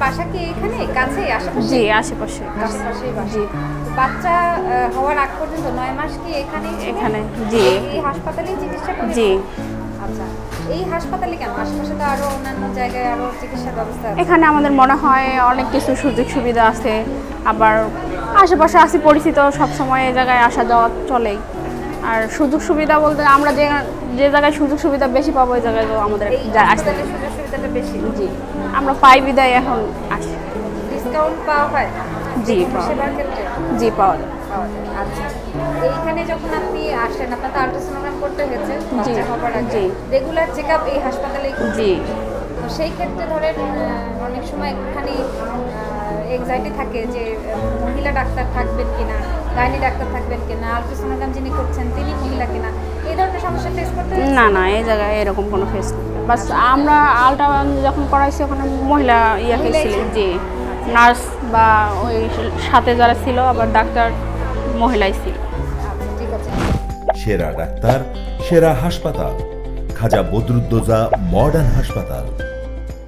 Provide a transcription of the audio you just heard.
কাছেই আশেপাশে? জি আশেপাশে। আশেপাশেই বাসা। জি বাচ্চা হওয়ার আগ পর্যন্ত নয় মাস কি ছিলেন? এখানে, জি। এই হাসপাতালেই চিকিৎসা করেন জি। আচ্ছা এই হাসপাতালে কেন? আশেপাশে তো আরও অন্যান্য জায়গায় আরও চিকিৎসার ব্যবস্থা আছে। এখানে আমাদের মনে হয় অনেক কিছু সুযোগ সুবিধা আছে। আবার আশেপাশে আছি পরিচিত সব সময় এই জায়গায় আসা যাওয়া চলেই। আর সুযোগ সুবিধা বলতে আমরা যে যে জায়গায় সুযোগ সুবিধা বেশি পাবো ওই জায়গায় তো আমাদের আসতে সুযোগ সুবিধাটা বেশি। জি আমরা পাই বিদায় এখন আসি। ডিসকাউন্ট পাওয়া হয়? জি, সেবার ক্ষেত্রে? জি পাওয়া যায়। আচ্ছা। এইখানে যখন আপনি আসেন আপনার তো আল্ট্রাসোনোগ্রাম করতে হয়েছে জি, বাচ্চা হবার আগে। রেগুলার এই জি। তো সেই ক্ষেত্রে ধরেন অনেক সময় একটুখানি থাকে যে মহিলা ডাক্তার থাকবেন কিনা গাইনি ডাক্তার থাকবেন কিনা করছেন তিনি মহিলা কিনা? এই ধরনের সমস্যা ফেস করতে না না এই জায়গায় এরকম কোনো ফেস বাস আমরা আলট্রা যখন করাইছি ওখানে মহিলা ইয়াকে ছিল। জি নার্স বা ওই সাথে যারা ছিল আবার ডাক্তার মহিলাই ছিল। আচ্ছা ঠিক আছে। সেরা ডাক্তার সেরা হাসপাতাল। খাজা বদরুদ্দোজা মডার্ন হাসপাতাল।